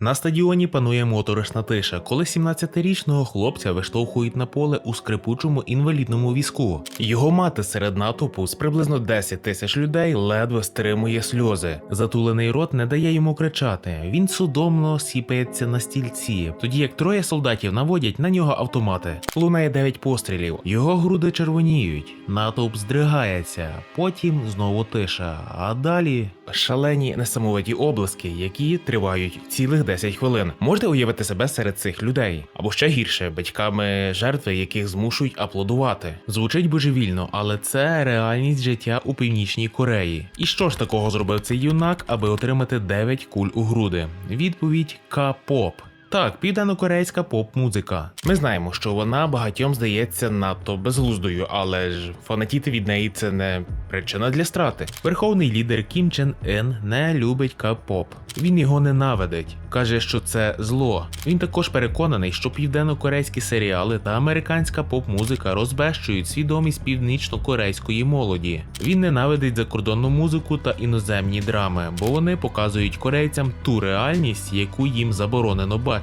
На стадіоні панує моторошна тиша, коли 17-річного хлопця виштовхують на поле у скрипучому інвалідному візку. Його мати серед натовпу з приблизно 10 тисяч людей ледве стримує сльози. Затулений рот не дає йому кричати. Він судомно сіпається на стільці, тоді як троє солдатів наводять на нього автомати. Лунає 9 пострілів, його груди червоніють, натовп здригається, потім знову тиша. А далі шалені несамовиті обласки, які тривають цілих 10 хвилин. Можете уявити себе серед цих людей, або ще гірше, батьками жертви, яких змушують аплодувати. Звучить божевільно, але це реальність життя у північній Кореї. І що ж такого зробив цей юнак, аби отримати 9 куль у груди? Відповідь К-поп. Так, південнокорейська поп-музика. Ми знаємо, що вона багатьом здається надто безглуздою, але ж фанатіти від неї це не причина для страти. Верховний лідер Кім Чен Ін не любить К-поп. Він його ненавидить, каже, що це зло. Він також переконаний, що південно-корейські серіали та американська поп-музика розбещують свідомість північно-корейської молоді. Він ненавидить закордонну музику та іноземні драми, бо вони показують корейцям ту реальність, яку їм заборонено бачити.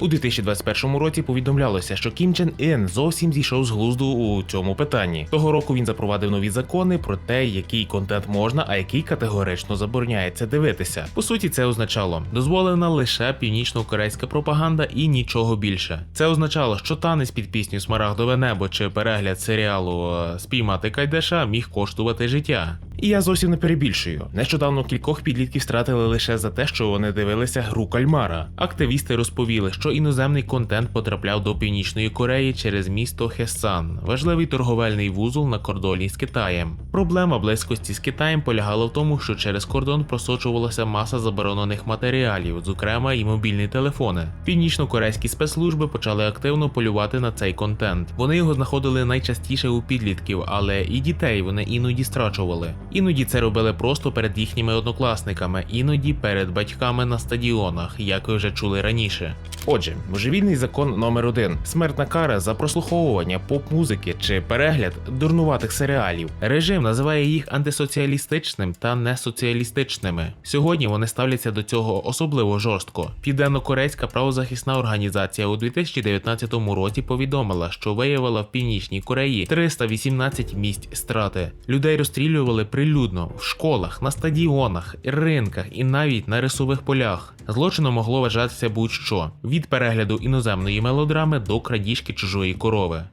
У 2021 році повідомлялося, що Кім Чен Ін зовсім зійшов з глузду у цьому питанні. Того року він запровадив нові закони про те, який контент можна, а який категорично забороняється дивитися. По суті, це означало дозволена лише північно-корейська пропаганда і нічого більше. Це означало, що танець під пісню Смарагдове небо чи перегляд серіалу Спіймати Кайдаша міг коштувати життя. І я зовсім не перебільшую. Нещодавно кількох підлітків стратили лише за те, що вони дивилися гру кальмара. Активісти розповіли, що іноземний контент потрапляв до північної Кореї через місто Хесан, важливий торговельний вузол на кордоні з Китаєм. Проблема близькості з Китаєм полягала в тому, що через кордон просочувалася маса заборонених матеріалів, зокрема і мобільні телефони. Північно-корейські спецслужби почали активно полювати на цей контент. Вони його знаходили найчастіше у підлітків, але і дітей вони іноді страчували. Іноді це робили просто перед їхніми однокласниками, іноді перед батьками на стадіонах, як ви вже чули раніше. Отже, божевільний закон номер один: смертна кара за прослуховування поп-музики чи перегляд дурнуватих серіалів. Режим називає їх антисоціалістичним та несоціалістичними. Сьогодні вони ставляться до цього особливо жорстко. Південно-корейська правозахисна організація у 2019 році повідомила, що виявила в північній Кореї 318 місць страти. Людей розстрілювали прилюдно в школах, на стадіонах, ринках і навіть на рисових полях. Злочином могло вважатися будь-що від перегляду іноземної мелодрами до крадіжки чужої корови.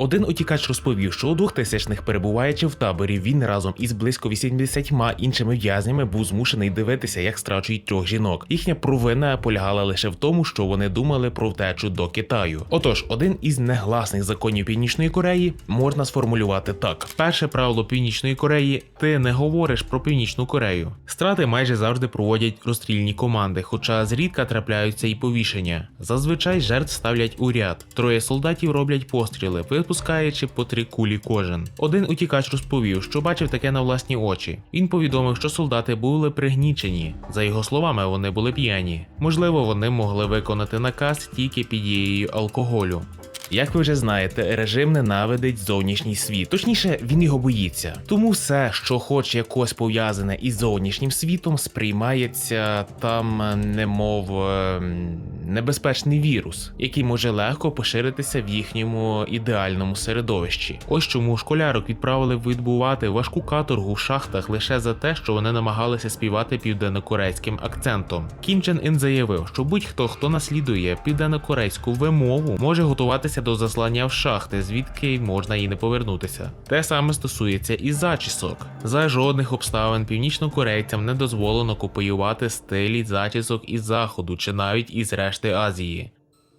Один утікач розповів, що у 2000-х перебуваючи в таборі, він разом із близько 80 іншими в'язнями був змушений дивитися, як страчують трьох жінок. Їхня провина полягала лише в тому, що вони думали про втечу до Китаю. Отож, один із негласних законів Північної Кореї можна сформулювати так: перше правило Північної Кореї ти не говориш про Північну Корею. Страти майже завжди проводять розстрільні команди, хоча зрідка трапляються і повішення. Зазвичай жертв ставлять у ряд. Троє солдатів роблять постріли, випускаючи по три кулі кожен. Один утікач розповів, що бачив таке на власні очі. Він повідомив, що солдати були пригнічені. За його словами, вони були п'яні. Можливо, вони могли виконати наказ тільки під дією алкоголю. Як ви вже знаєте, режим ненавидить зовнішній світ, точніше, він його боїться. Тому все, що хоч якось пов'язане із зовнішнім світом, сприймається там, немов е, небезпечний вірус, який може легко поширитися в їхньому ідеальному середовищі. Ось чому школярок відправили відбувати важку каторгу в шахтах лише за те, що вони намагалися співати південнокорейським акцентом. Кім Чен Ін заявив, що будь-хто, хто наслідує південнокорейську вимову, може готуватися до заслання в шахти, звідки можна і не повернутися. Те саме стосується і зачісок. За жодних обставин північнокорейцям не дозволено копіювати стилі зачісок із заходу чи навіть із решти Азії.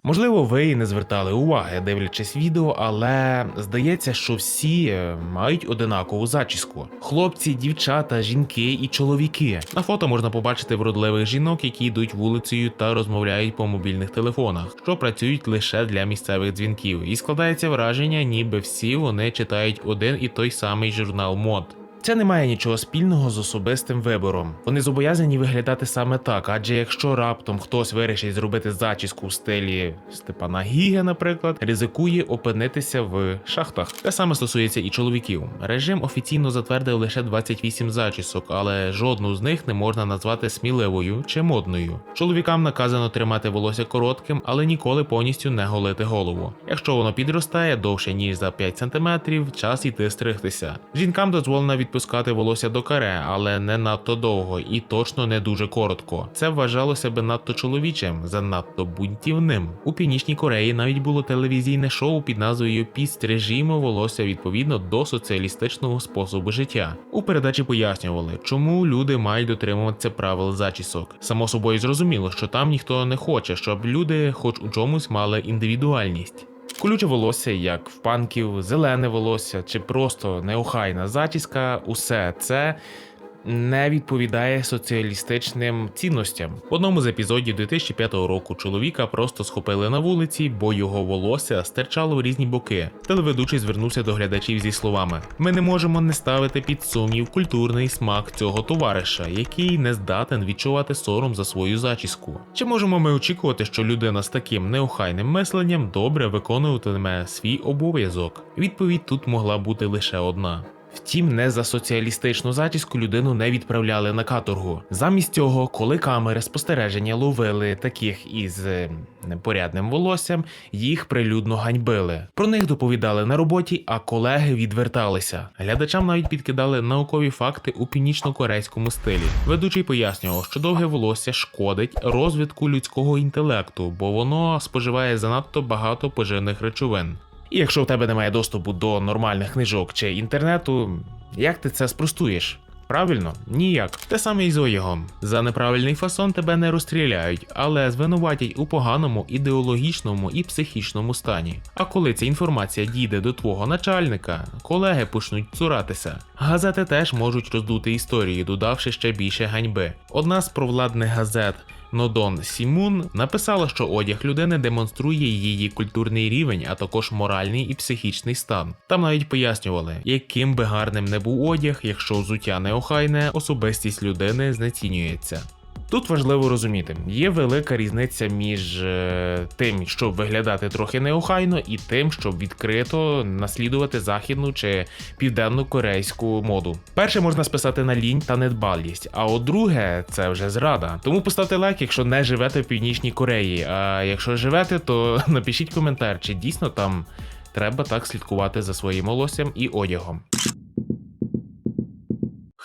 Можливо, ви і не звертали уваги, дивлячись відео, але здається, що всі е, мають одинакову зачіску: хлопці, дівчата, жінки і чоловіки. На фото можна побачити вродливих жінок, які йдуть вулицею та розмовляють по мобільних телефонах, що працюють лише для місцевих дзвінків, і складається враження, ніби всі вони читають один і той самий журнал мод. Це не має нічого спільного з особистим вибором. Вони зобов'язані виглядати саме так, адже якщо раптом хтось вирішить зробити зачіску в стилі Степана Гіга, наприклад, ризикує опинитися в шахтах. Те саме стосується і чоловіків. Режим офіційно затвердив лише 28 зачісок, але жодну з них не можна назвати сміливою чи модною. Чоловікам наказано тримати волосся коротким, але ніколи повністю не голити голову. Якщо воно підростає довше ніж за 5 см, час іти стригтися. Жінкам дозволено відпускати волосся до каре, але не надто довго і точно не дуже коротко. Це вважалося би надто чоловічим, занадто бунтівним. У північній Кореї навіть було телевізійне шоу під назвою Підстрижімо волосся відповідно до соціалістичного способу життя. У передачі пояснювали, чому люди мають дотримуватися правил зачісок. Само собою зрозуміло, що там ніхто не хоче, щоб люди, хоч у чомусь, мали індивідуальність. Колюче волосся, як в панків, зелене волосся чи просто неохайна зачіска, усе це не відповідає соціалістичним цінностям. В одному з епізодів 2005 року чоловіка просто схопили на вулиці, бо його волосся стирчало в різні боки. Телеведучий звернувся до глядачів зі словами: Ми не можемо не ставити під сумнів культурний смак цього товариша, який не здатен відчувати сором за свою зачіску. Чи можемо ми очікувати, що людина з таким неохайним мисленням добре виконуватиме свій обов'язок? Відповідь тут могла бути лише одна. Втім, не за соціалістичну зачіску людину не відправляли на каторгу. Замість цього, коли камери спостереження ловили таких із е, непорядним волоссям, їх прилюдно ганьбили. Про них доповідали на роботі, а колеги відверталися. Глядачам навіть підкидали наукові факти у північно-корейському стилі. Ведучий пояснював, що довге волосся шкодить розвитку людського інтелекту, бо воно споживає занадто багато поживних речовин. І якщо у тебе немає доступу до нормальних книжок чи інтернету, як ти це спростуєш? Правильно? Ніяк. Те саме і з одягом. За неправильний фасон тебе не розстріляють, але звинуватять у поганому ідеологічному і психічному стані. А коли ця інформація дійде до твого начальника, колеги почнуть цуратися. Газети теж можуть роздути історії, додавши ще більше ганьби. Одна з провладних газет. Нодон Сімун написала, що одяг людини демонструє її культурний рівень, а також моральний і психічний стан. Там навіть пояснювали, яким би гарним не був одяг, якщо взуття неохайне, особистість людини знецінюється. Тут важливо розуміти, є велика різниця між е, тим, щоб виглядати трохи неохайно, і тим, щоб відкрито наслідувати західну чи південну корейську моду. Перше можна списати на лінь та недбалість, а от друге це вже зрада. Тому поставте лайк, якщо не живете в північній Кореї. А якщо живете, то напишіть коментар, чи дійсно там треба так слідкувати за своїм волоссям і одягом.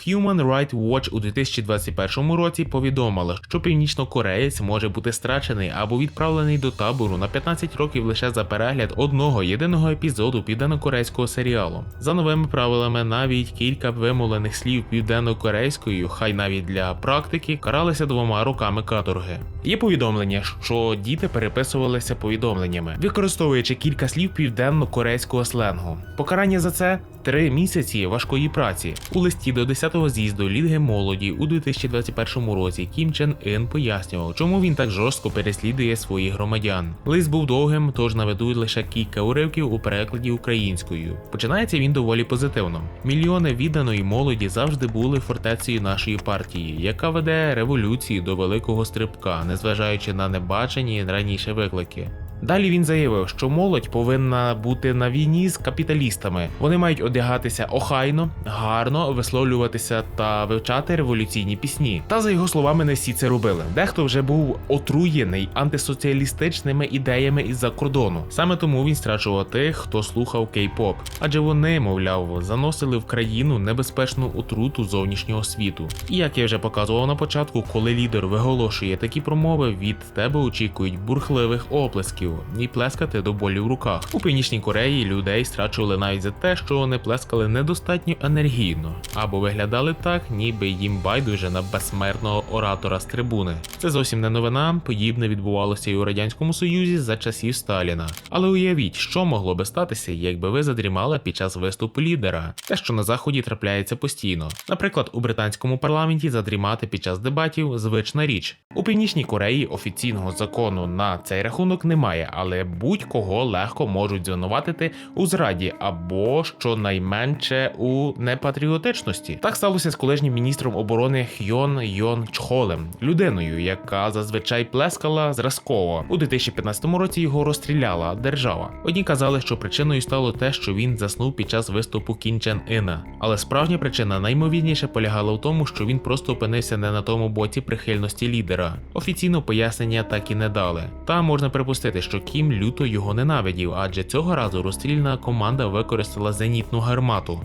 Human Rights Watch у 2021 році повідомила, що північнокореєць може бути страчений або відправлений до табору на 15 років лише за перегляд одного єдиного епізоду південнокорейського серіалу. За новими правилами, навіть кілька вимовлених слів південнокорейською, хай навіть для практики, каралися двома роками каторги. Є повідомлення, що діти переписувалися повідомленнями, використовуючи кілька слів південно-корейського сленгу. Покарання за це три місяці важкої праці. У листі до 10-го з'їзду Ліги молоді у 2021 році Кім Чен Ін пояснював, чому він так жорстко переслідує своїх громадян. Лист був довгим, тож наведу лише кілька уривків у перекладі українською. Починається він доволі позитивно. Мільйони відданої молоді завжди були фортецею нашої партії, яка веде революції до великого стрибка, незважаючи на небачені раніше виклики. Далі він заявив, що молодь повинна бути на війні з капіталістами. Вони мають одягатися охайно, гарно висловлюватися та вивчати революційні пісні. Та за його словами, не всі це робили. Дехто вже був отруєний антисоціалістичними ідеями із-за кордону. Саме тому він страчував тих, хто слухав кей-поп, адже вони, мовляв, заносили в країну небезпечну отруту зовнішнього світу. І як я вже показував на початку, коли лідер виголошує такі промови, від тебе очікують бурхливих оплесків і плескати до болі в руках. У північній Кореї людей страчували навіть за те, що вони плескали недостатньо енергійно або виглядали так, ніби їм байдуже на безсмертного оратора з трибуни. Це зовсім не новина. Подібне відбувалося і у радянському союзі за часів Сталіна. Але уявіть, що могло би статися, якби ви задрімали під час виступу лідера, те, що на заході трапляється постійно. Наприклад, у британському парламенті задрімати під час дебатів звична річ. У Північній Кореї офіційного закону на цей рахунок немає, але будь-кого легко можуть звинуватити у зраді або щонайменше у непатріотичності. Так сталося з колишнім міністром оборони Хьон Йон Чхолем, людиною, яка зазвичай плескала зразково. У 2015 році його розстріляла держава. Одні казали, що причиною стало те, що він заснув під час виступу Кін Чен Іна. Але справжня причина наймовірніше полягала в тому, що він просто опинився не на тому боці прихильності лідера. Офіційно пояснення так і не дали. Та можна припустити, що Кім люто його ненавидів, адже цього разу розстрільна команда використала зенітну гармату.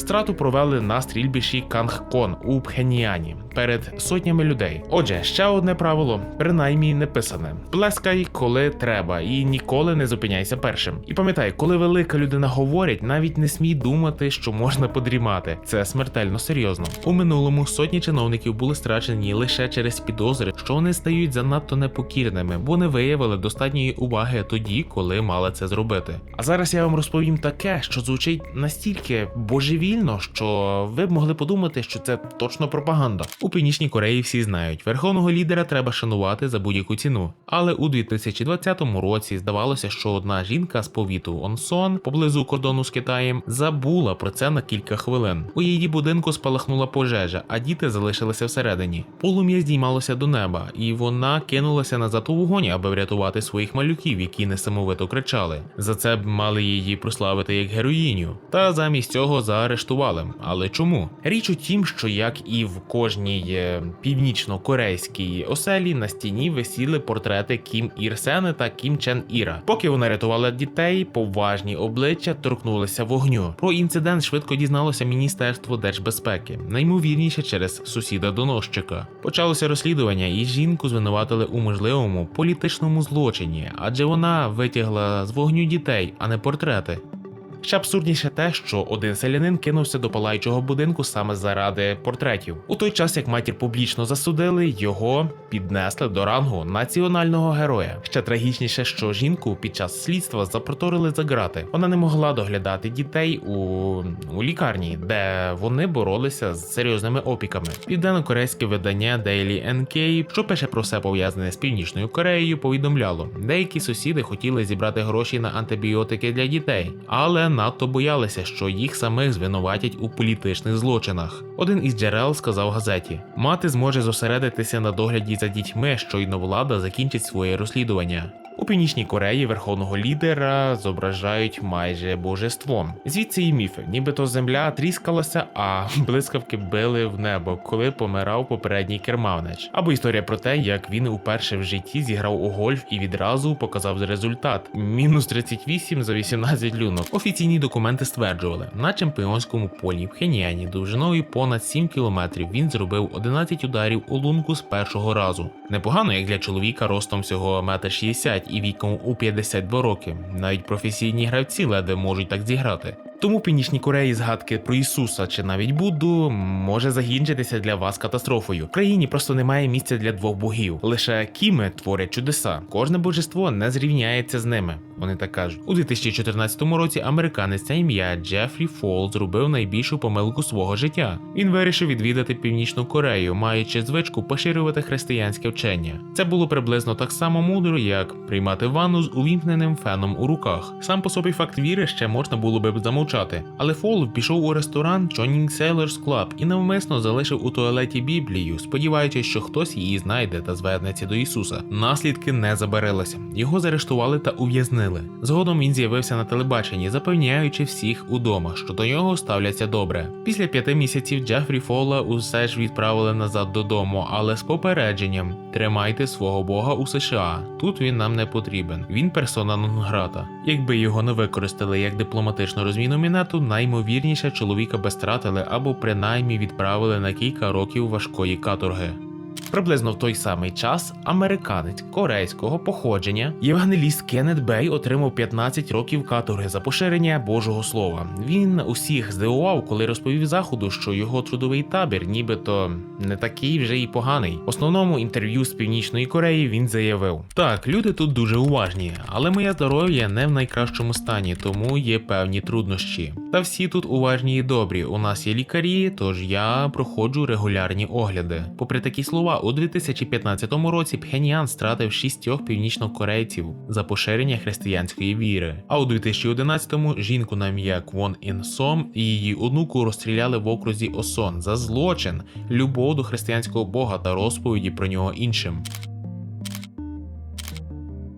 Страту провели на стрільбищі Кангкон у Пхеньяні перед сотнями людей. Отже, ще одне правило, принаймні не писане: плескай, коли треба, і ніколи не зупиняйся першим. І пам'ятай, коли велика людина говорить, навіть не смій думати, що можна подрімати. Це смертельно серйозно. У минулому сотні чиновників були страчені лише через підозри, що вони стають занадто непокірними, бо не виявили достатньої уваги тоді, коли мали це зробити. А зараз я вам розповім таке, що звучить настільки божевільно, що ви б могли подумати, що це точно пропаганда. У Північній Кореї всі знають, верховного лідера треба шанувати за будь-яку ціну. Але у 2020 році здавалося, що одна жінка з повіту Онсон поблизу кордону з Китаєм забула про це на кілька хвилин. У її будинку спалахнула пожежа, а діти залишилися всередині. Полум'я здіймалося до неба, і вона кинулася назад у вогонь, аби врятувати своїх малюків, які несамовито кричали. За це б мали її прославити як героїню. Та замість цього заарештували. Але чому? Річ у тім, що як і в кожній е, північно-корейській оселі на стіні висіли портрети Кім Ір Сени та Кім Чен Іра. Поки вони рятували дітей, поважні обличчя торкнулися вогню. Про інцидент швидко дізналося Міністерство держбезпеки, наймовірніше через сусіда доносчика. Почалося розслідування, і жінку звинуватили у можливому політичному злочині, адже вона витягла з вогню дітей, а не портрети. Ще абсурдніше те, що один селянин кинувся до палаючого будинку саме заради портретів. У той час, як матір публічно засудили, його піднесли до рангу національного героя. Ще трагічніше, що жінку під час слідства запроторили за грати. Вона не могла доглядати дітей у, у лікарні, де вони боролися з серйозними опіками. Південно-корейське видання Daily NK, що пише про все пов'язане з північною Кореєю, повідомляло, деякі сусіди хотіли зібрати гроші на антибіотики для дітей, але надто боялися, що їх самих звинуватять у політичних злочинах. Один із джерел сказав газеті: мати зможе зосередитися на догляді за дітьми, щойно влада закінчить своє розслідування. У північній Кореї верховного лідера зображають майже божеством. Звідси і міфи, нібито земля тріскалася, а блискавки били в небо, коли помирав попередній керманич. Або історія про те, як він уперше в житті зіграв у гольф і відразу показав результат: мінус 38 за 18 люнок. Офіційні документи стверджували, на чемпіонському полі в Хеніані довжиною понад 7 кілометрів він зробив 11 ударів у лунку з першого разу. Непогано, як для чоловіка ростом всього 1,60 м і віком у 52 роки. Навіть професійні гравці ледве можуть так зіграти. Тому в Північній Кореї згадки про Ісуса чи навіть Будду може закінчитися для вас катастрофою. В країні просто немає місця для двох богів. Лише кіми творять чудеса. Кожне божество не зрівняється з ними. Вони так кажуть. У 2014 році американець на ім'я Джефрі Фол зробив найбільшу помилку свого життя. Він вирішив відвідати Північну Корею, маючи звичку поширювати християнське вчення. Це було приблизно так само мудро, як приймати ванну з увімкненим феном у руках. Сам по собі факт віри ще можна було би замовчати. Але Фол пішов у ресторан Johnny Sailors Club і навмисно залишив у туалеті Біблію, сподіваючись, що хтось її знайде та звернеться до Ісуса. Наслідки не забарилися. Його заарештували та ув'язнили. Згодом він з'явився на телебаченні, запевняючи всіх удома, що до нього ставляться добре. Після п'яти місяців Джефрі Фола усе ж відправили назад додому, але з попередженням: тримайте свого Бога у США. Тут він нам не потрібен. Він персона нон-грата. Якби його не використали як дипломатичну розміну мінету, наймовірніше чоловіка би стратили або принаймні відправили на кілька років важкої каторги. Приблизно в той самий час американець корейського походження євангеліст Кеннет Бей отримав 15 років каторги за поширення Божого Слова. Він усіх здивував, коли розповів заходу, що його трудовий табір, нібито не такий вже й поганий. В основному інтерв'ю з північної Кореї він заявив: так, люди тут дуже уважні, але моє здоров'я не в найкращому стані, тому є певні труднощі. Та всі тут уважні і добрі. У нас є лікарі, тож я проходжу регулярні огляди. Попри такі слова, у 2015 році Пхеньян стратив шістьох північнокорейців за поширення християнської віри. А у 2011-му жінку на ім'я Квон Ін Сом і її онуку розстріляли в окрузі Осон за злочин, любов до християнського бога та розповіді про нього іншим.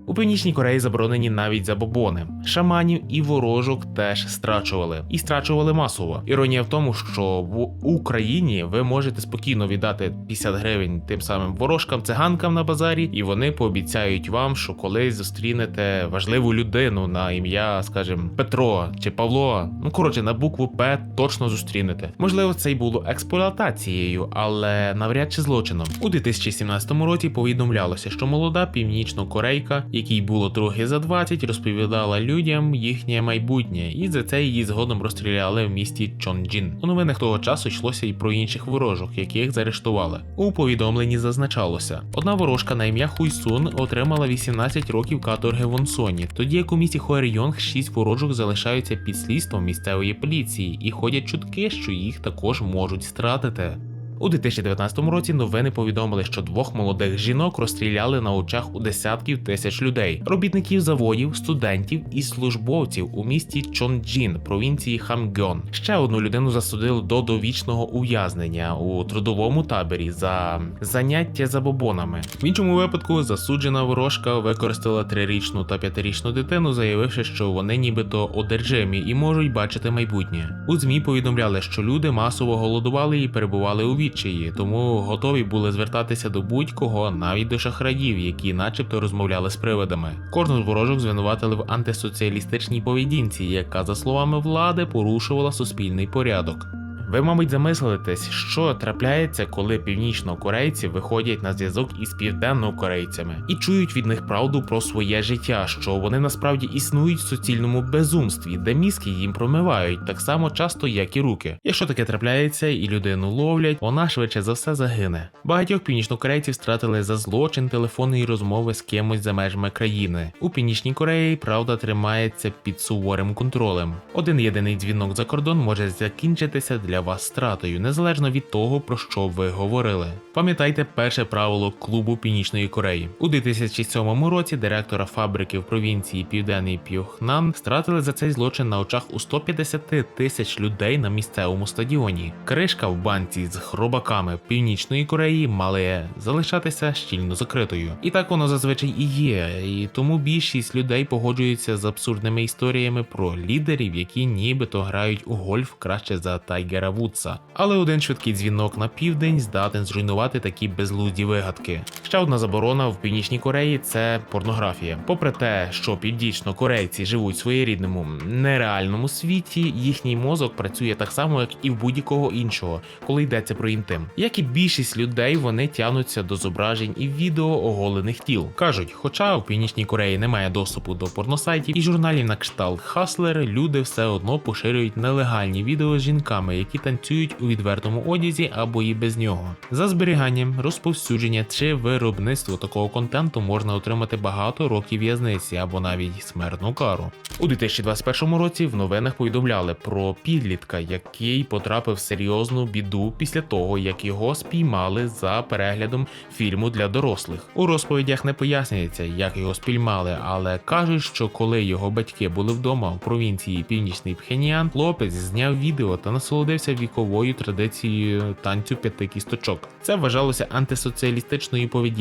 У Північній Кореї заборонені навіть забобони. Шаманів і ворожок теж страчували і страчували масово. Іронія в тому, що в Україні ви можете спокійно віддати 50 гривень тим самим ворожкам, циганкам на базарі, і вони пообіцяють вам, що колись зустрінете важливу людину на ім'я, скажімо, Петро чи Павло. Ну коротше, на букву П точно зустрінете. Можливо, це й було експлуатацією, але навряд чи злочином. У 2017 році повідомлялося, що молода північно-корейка, якій було трохи за 20, розповідала людям їхнє майбутнє, і за це її згодом розстріляли в місті Чонджін. У новинах того часу йшлося й про інших ворожок, яких заарештували. У повідомленні зазначалося: одна ворожка на ім'я Хуйсун отримала 18 років каторги в Онсоні, тоді як у місті Хуерйонг 6 ворожок залишаються під слідством місцевої поліції, і ходять чутки, що їх також можуть стратити. У 2019 році новини повідомили, що двох молодих жінок розстріляли на очах у десятків тисяч людей, робітників заводів, студентів і службовців у місті Чонджін, провінції Хамгьон. Ще одну людину засудили до довічного ув'язнення у трудовому таборі за заняття забобонами. В іншому випадку засуджена ворожка використала трирічну та п'ятирічну дитину, заявивши, що вони нібито одержимі і можуть бачити майбутнє. У змі повідомляли, що люди масово голодували і перебували у відчаї, тому готові були звертатися до будь-кого, навіть до шахраїв, які, начебто, розмовляли з привидами. Кожну з ворожок звинуватили в антисоціалістичній поведінці, яка, за словами влади, порушувала суспільний порядок. Ви, мабуть, замислитесь, що трапляється, коли північнокорейці виходять на зв'язок із південнокорейцями і чують від них правду про своє життя, що вони насправді існують в суцільному безумстві, де мізки їм промивають так само часто, як і руки. Якщо таке трапляється і людину ловлять, вона швидше за все загине. Багатьох північнокорейців стратили за злочин телефонної розмови з кимось за межами країни. У північній Кореї правда тримається під суворим контролем. Один єдиний дзвінок за кордон може закінчитися для вас стратою, незалежно від того, про що ви говорили. Пам'ятайте перше правило клубу Північної Кореї. У 2007 році директора фабрики в провінції Південний П'юхнан стратили за цей злочин на очах у 150 тисяч людей на місцевому стадіоні. Кришка в банці з хробаками Північної Кореї мали залишатися щільно закритою. І так воно зазвичай і є. І тому більшість людей погоджуються з абсурдними історіями про лідерів, які нібито грають у гольф краще за Тайгера Вудса. Але один швидкий дзвінок на південь здатен зруйнувати такі безлузді вигадки. Ще одна заборона в північній Кореї це порнографія. Попри те, що північно-корейці живуть в своєрідному нереальному світі, їхній мозок працює так само, як і в будь-якого іншого, коли йдеться про інтим. Як і більшість людей, вони тягнуться до зображень і відео оголених тіл. кажуть, хоча в північній Кореї немає доступу до порносайтів і журналів на кшталт Хаслер, люди все одно поширюють нелегальні відео з жінками, які танцюють у відвертому одязі або і без нього. За зберіганням, розповсюдження чи виробництво такого контенту можна отримати багато років в'язниці або навіть смертну кару. У 2021 році в новинах повідомляли про підлітка, який потрапив в серйозну біду після того, як його спіймали за переглядом фільму для дорослих. У розповідях не пояснюється, як його спіймали, але кажуть, що коли його батьки були вдома в провінції Північний Пхеньян, хлопець зняв відео та насолодився віковою традицією танцю п'яти кісточок. Це вважалося антисоціалістичною поведінкою.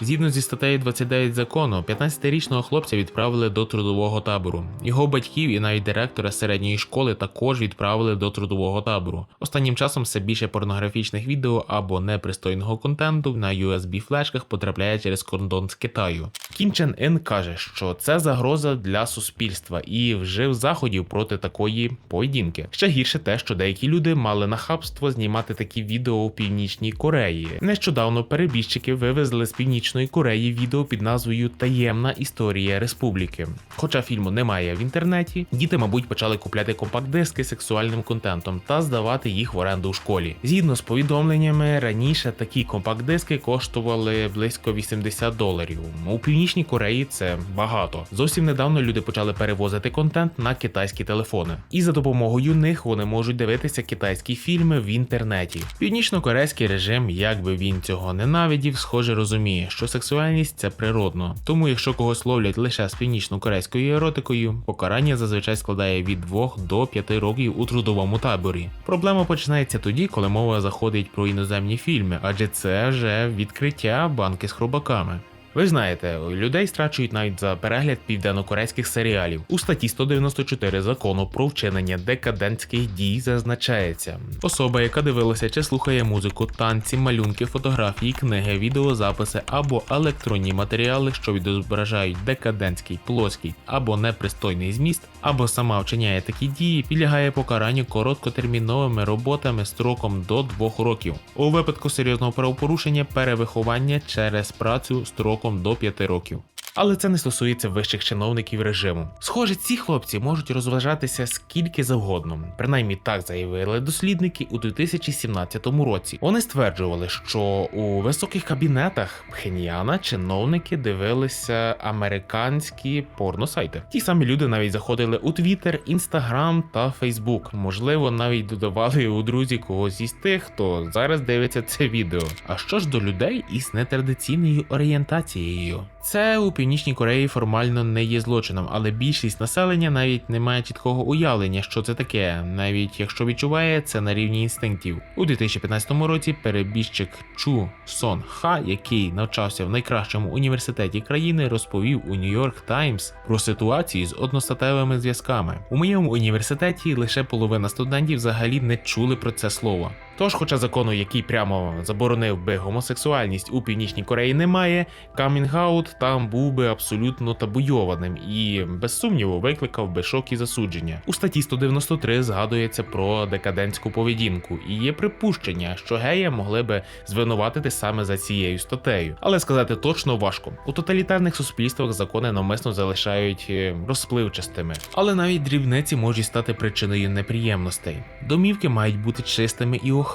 Згідно зі статтею 29 закону, 15-річного хлопця відправили до трудового табору. Його батьків і навіть директора середньої школи також відправили до трудового табору. Останнім часом все більше порнографічних відео або непристойного контенту на USB флешках потрапляє через кордон з Китаю. Кім Чен Ін каже, що це загроза для суспільства і вжив заходів проти такої поведінки. Ще гірше те, що деякі люди мали нахабство знімати такі відео у північній Кореї. Нещодавно перебіжчики вивезли з північної Кореї відео під назвою Таємна історія республіки. Хоча фільму немає в інтернеті, діти, мабуть, почали купляти компакт-диски з сексуальним контентом та здавати їх в оренду у школі. Згідно з повідомленнями, раніше такі компакт-диски коштували близько 80 доларів. У північній Кореї це багато. Зовсім недавно люди почали перевозити контент на китайські телефони, і за допомогою них вони можуть дивитися китайські фільми в інтернеті. Північно-корейський режим, як би він цього ненавидів, схоже розуміє, що сексуальність це природно. Тому, якщо когось ловлять лише з північно-корейською еротикою, покарання зазвичай складає від 2 до 5 років у трудовому таборі. Проблема починається тоді, коли мова заходить про іноземні фільми, адже це вже відкриття банки з хробаками. Ви знаєте, людей страчують навіть за перегляд південнокорейських серіалів. У статті 194 закону про вчинення декадентських дій зазначається, особа, яка дивилася чи слухає музику, танці, малюнки, фотографії, книги, відеозаписи або електронні матеріали, що відображають декадентський, плоский або непристойний зміст, або сама вчиняє такі дії, підлягає покаранню короткотерміновими роботами строком до 2 років. У випадку серйозного правопорушення перевиховання через працю строком до 5 років. Але це не стосується вищих чиновників режиму. Схоже, ці хлопці можуть розважатися скільки завгодно. Принаймні так заявили дослідники у 2017 році. Вони стверджували, що у високих кабінетах Пхеньяна чиновники дивилися американські порносайти. Ті самі люди навіть заходили у Твіттер, Інстаграм та Фейсбук. Можливо, навіть додавали у друзі когось із тих, хто зараз дивиться це відео. А що ж до людей із нетрадиційною орієнтацією? Це у Північній Кореї формально не є злочином, але більшість населення навіть не має чіткого уявлення, що це таке, навіть якщо відчуває це на рівні інстинктів. У 2015 році перебіжчик Чу Сон Ха, який навчався в найкращому університеті країни, розповів у Нью-Йорк Таймс про ситуацію з одностатевими зв'язками. У моєму університеті лише половина студентів взагалі не чули про це слово. Тож, хоча закону, який прямо заборонив би гомосексуальність у північній Кореї, немає, камінг-аут там був би абсолютно табуйованим і без сумніву викликав би шок і засудження. У статті 193 згадується про декадентську поведінку, і є припущення, що гея могли би звинуватити саме за цією статтею. Але сказати точно важко. У тоталітарних суспільствах закони навмисно залишають е, розпливчастими. Але навіть дрібниці можуть стати причиною неприємностей. Домівки мають бути чистими і охайними,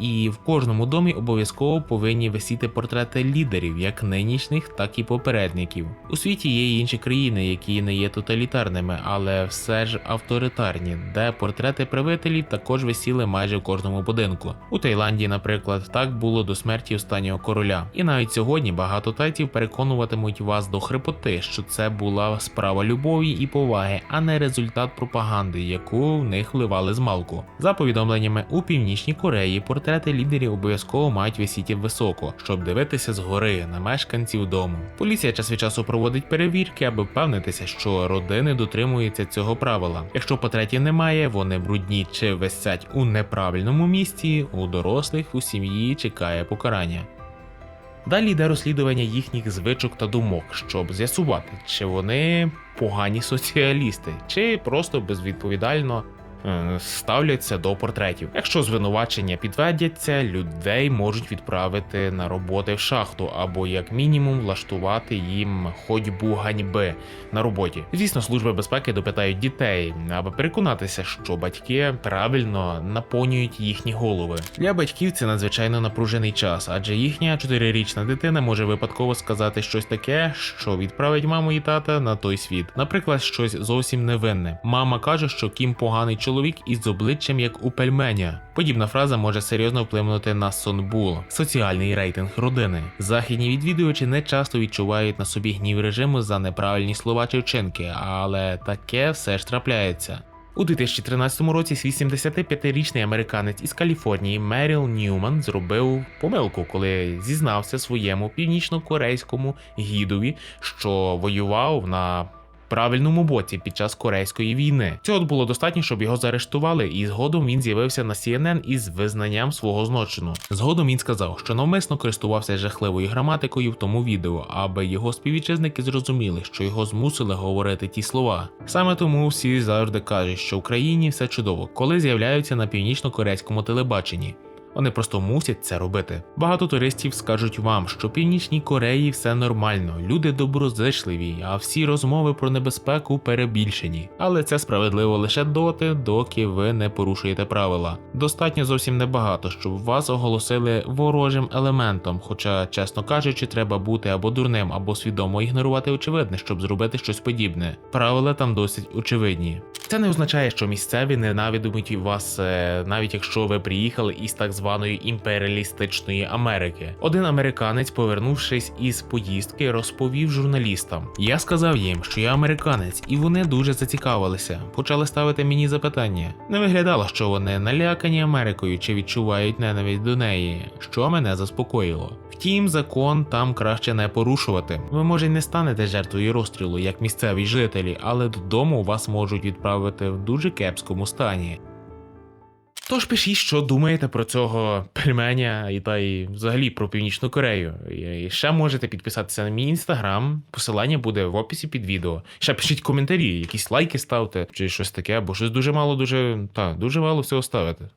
і в кожному домі обов'язково повинні висіти портрети лідерів, як нинішніх, так і попередників. У світі є й інші країни, які не є тоталітарними, але все ж авторитарні, де портрети правителів також висіли майже в кожному будинку. У Таїланді, наприклад, так було до смерті останнього короля. І навіть сьогодні багато тайців переконуватимуть вас до хрипоти, що це була справа любові і поваги, а не результат пропаганди, яку в них вливали з малку. За повідомленнями у північній Кореї, портрети лідерів обов'язково мають висіти високо, щоб дивитися згори на мешканців дому. Поліція час від часу проводить перевірки, аби впевнитися, що родини дотримуються цього правила. Якщо портретів немає, вони брудні чи висять у неправильному місці, у дорослих у сім'ї чекає покарання. Далі йде розслідування їхніх звичок та думок, щоб з'ясувати, чи вони погані соціалісти, чи просто безвідповідально ставляться до портретів. Якщо звинувачення підтвердяться, людей можуть відправити на роботи в шахту або як мінімум влаштувати їм ходьбу ганьби на роботі. Звісно, служби безпеки допитають дітей, аби переконатися, що батьки правильно наповнюють їхні голови. Для батьків це надзвичайно напружений час, адже їхня чотирирічна дитина може випадково сказати щось таке, що відправить маму і тата на той світ. Наприклад, щось зовсім невинне. Мама каже, що Кім поганий із обличчям як у пельменя. Подібна фраза може серйозно вплинути на сонбул, соціальний рейтинг родини. Західні відвідувачі не часто відчувають на собі гнів режиму за неправильні слова чи вчинки, але таке все ж трапляється. У 2013 році 85-річний американець із Каліфорнії Меріл Ньюман зробив помилку, коли зізнався своєму північно-корейському гідові, що воював на правильному боці під час корейської війни. Цього було достатньо, щоб його заарештували, і згодом він з'явився на CNN із визнанням свого злочину. Згодом він сказав, що навмисно користувався жахливою граматикою в тому відео, аби його співвітчизники зрозуміли, що його змусили говорити ті слова. Саме тому всі завжди кажуть, що в Україні все чудово, коли з'являються на північно-корейському телебаченні. Вони просто мусять це робити. Багато туристів скажуть вам, що в Північній Кореї все нормально, люди доброзичливі, а всі розмови про небезпеку перебільшені. Але це справедливо лише доти, доки ви не порушуєте правила. Достатньо зовсім небагато, щоб вас оголосили ворожим елементом. Хоча, чесно кажучи, треба бути або дурним, або свідомо ігнорувати очевидне, щоб зробити щось подібне. Правила там досить очевидні. Це не означає, що місцеві ненавидимуть вас, е, навіть якщо ви приїхали із так званої імперіалістичної Америки. Один американець, повернувшись із поїздки, розповів журналістам: Я сказав їм, що я американець, і вони дуже зацікавилися. Почали ставити мені запитання. Не виглядало, що вони налякані Америкою чи відчувають ненависть до неї, що мене заспокоїло. Втім, закон там краще не порушувати. Ви може й не станете жертвою розстрілу, як місцеві жителі, але додому вас можуть відправити в дуже кепському стані. Тож пишіть, що думаєте про цього пельменя і та й взагалі про Північну Корею. І ще можете підписатися на мій інстаграм. Посилання буде в описі під відео. Ще пишіть коментарі, якісь лайки ставте, чи щось таке, бо щось дуже мало, дуже та дуже мало всього ставити.